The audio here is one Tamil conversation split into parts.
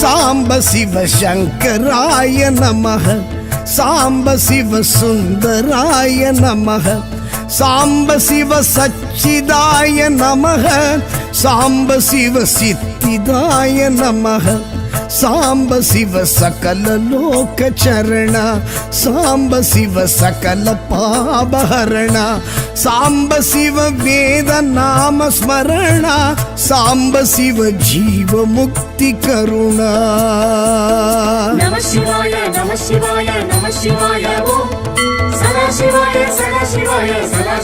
சாம்ப சிவ சங்கராய நமக. சாம்ப சிவ சுந்தராய நமக. சாம்ப சிவ சச்சிதாய நமக. சாம்ப சிவ சித்திதாய நமக. சாம்ப சிவ சகல லோக சரண சாம்ப சிவ சகல பாபஹரண சாம்ப சிவ வேத நாம ஸ்மரண சாம்ப சிவ ஜீவ முக்தி கருணா நம சிவாய நம சிவாய நம சிவாய ஓம் சதா சிவாய சதா சிவாய சதா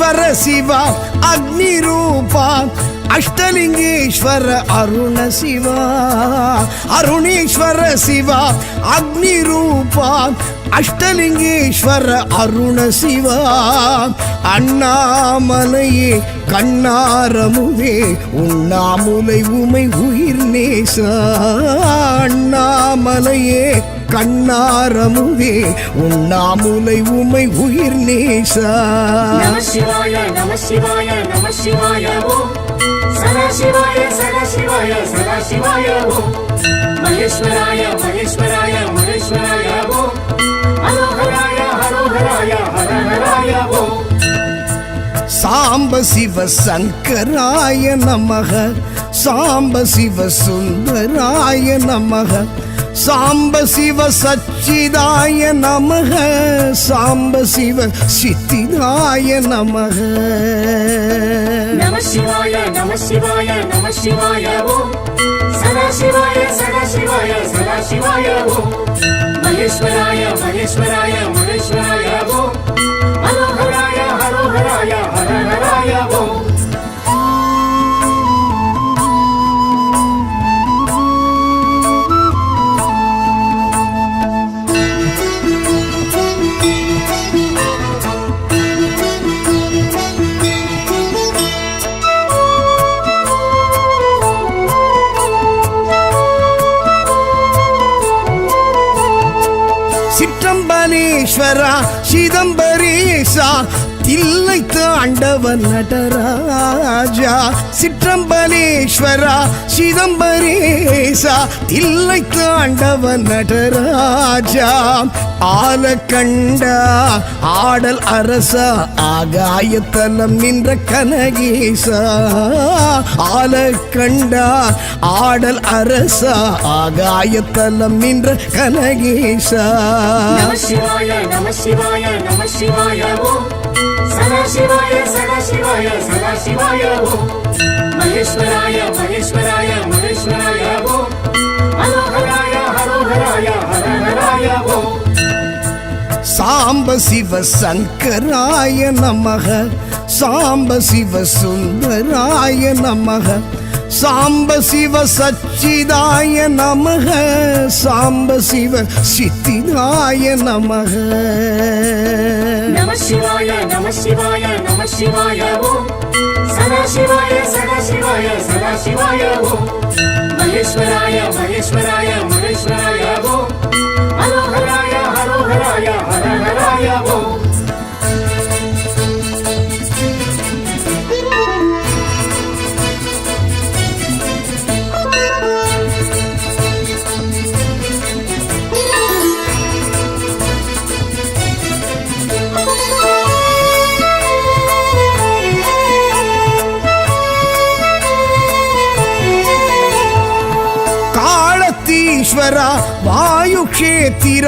ఈశ్వర శివ అగ్ని రూప அஷ்டலிங்கேஸ்வர அருண சிவா அருணேஸ்வர சிவா அக்னி ரூபா அஷ்டலிங்கேஸ்வர அருண சிவா அண்ணாமலையே கண்ணாரமுவே உண்ணாமுலை உமை உயிர் நேசா அண்ணாமலையே கண்ணாரமுவே உண்ணாமுலை உமை உயிர் நேசா நம சிவாய நம சிவாய சதாசிவாய சதாசிவாய சதாசிவாய ஓம் மகேஸ்வராய மகேஸ்வராய மகேஸ்வராய ஓம் ஹரோஹராய ஹரோஹராய ஹரஹராய ஓம் சாம்ப சிவ சங்கராய நமக சாம்ப சிவ சுந்தராய நமக சாம்ப சிவ சச்சிதாய நமக சாம்ப சிவ சித்திதாய நமக. நம சிவாய நம சிவாய நம சிவாய ஓம் சதா சிவாய சதா ஓம் மகேஸ்வராய மகேஸ்வராய மகேஸ்வராய சிற்றம்பலேஸ்வரா சிதம்பரேசா தில்லை தாண்டவன் நடராஜா சிற்றம்பலேஸ்வரா சிதம்பரேசா தில்லை தாண்டவன் நடராஜா. ஆலக்கண்டா ஆடல் அரசா ஆகாயத்தலம் நின்ற கனகேசா. ஆலக்கண்டா ஆடல் அரசா ஆகாயத்தலம் நின்ற கனகேசா. நம சிவாய நம சிவாய நம சிவாய ஓ சதாசிவாய சதாசிவாய சதாசிவாய ஓம் மகேஸ்வராய மகேஸ்வராய மகேஸ்வராய ஓம் ஹரோஹராய ஹரோஹராய ஹரஹராய ஓம் சாம்ப சிவ சங்கராய நமக. சாம்ப சிவ சுந்தராய நமக. சாம்ப சிவ சச்சிதாய நமக சாம்ப சிவ சித்திதாய நமக. நம சிவாய நம சிவாய நம சிவாய ஓம் ஓம் மகேஸ்வராய மகேஸ்வராய மகேஸ்வராய ಈಶ್ವರ ವಾಯು ಕ್ಷೇತ್ರ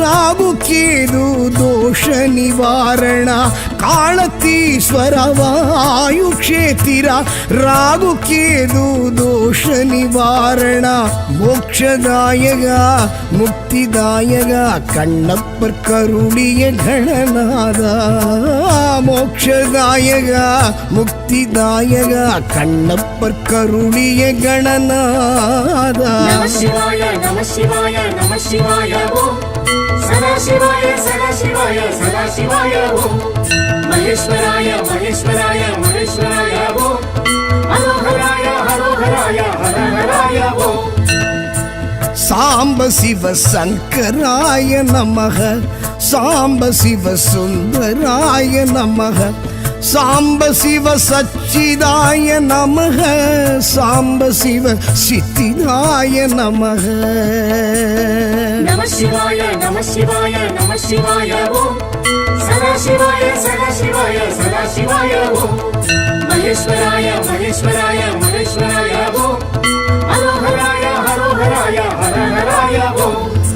ರಾಗು ಕೇದು, ದೋಷ ನಿವಾರಣ, ಕಾಳತೀಶ್ವರ, ವಾಯು ಕ್ಷೇತ್ರ ರಾಗು ಕೇದು, ದೋಷ ನಿವಾರಣ ಮೋಕ್ಷದಾಯಗ ಮುಕ್ತಿದಾಯಗ ಕಣ್ಣಪ್ಪ ಕರುಳಿಯ ಗಣನಾದ ಮೋಕ್ಷದಾಯಗ ಮುಕ್ತಿದಾಯಗ ಕಣ್ಣಪ್ಪ ಕರುಳಿಯ ಗಣನಾದ. நம சிவாய நம சிவாய ஓம் சதாசிவாய சதாசிவாய சதாசிவாய ஓம் மகேஸ்வராய மகேஸ்வராய மகேஸ்வராய ஓம் ஹரோஹராய ஹரோஹராய ஹரஹராய ஓம் சாம்ப சிவ சங்கராய நமக சாம்ப சிவ சுந்தராய நமக சாம்ப சிவ சச்சிதாய நமக சாம்ப சிவ சித்திதாய நமக. நம சிவாய நம சிவாய நம